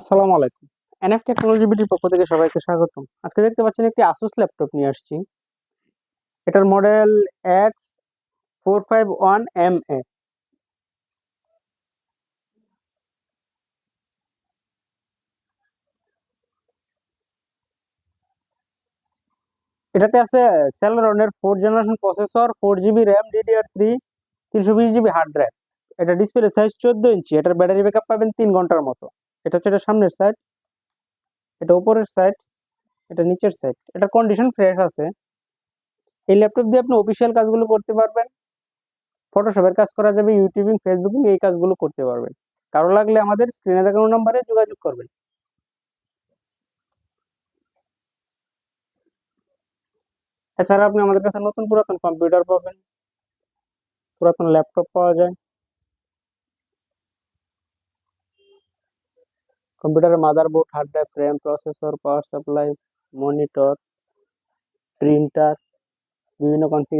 আসসালামু আলাইকুম। NF technology বিটির পক্ষ থেকে সবাইকে স্বাগতম। আজকে দেখতে পাচ্ছেন একটি আসুস ল্যাপটপ নিয়ে আসছি। এটার model X four five one M A এটাতে আছে সেলরনের four generation processor four GB RAM DDR three তিনশো বিশ জিবি হার্ড ড্রাইভ এটা ডিসপ্লে সাইজ চোদ্দ ইঞ্চি, এটার ব্যাটারি ব্যাকআপ পাবেন তিন ঘণ্টার মতো। এটা হচ্ছে এটা সামনের সাইড এটা উপরের সাইড এটা নিচের সাইড এটার কন্ডিশন ফ্রেশ আছে। এই ল্যাপটপ দিয়ে আপনি অফিসিয়াল কাজগুলো করতে পারবেন। ফটোশপের কাজ করা যাবে ইউটিউবিং ফেসবুকিং এই কাজগুলো করতে পারবেন। কারও লাগলে আমাদের স্ক্রিনে দেখানো নাম্বারে যোগাযোগ করবেন। এছাড়া আপনি আমাদের কাছে নতুন পুরাতন কম্পিউটার পাবেন। পুরাতন ল্যাপটপ পাওয়া যায়। কম্পিউটারের motherboard hard drive RAM processor power supply monitor printer বিভিন্ন কনফিগার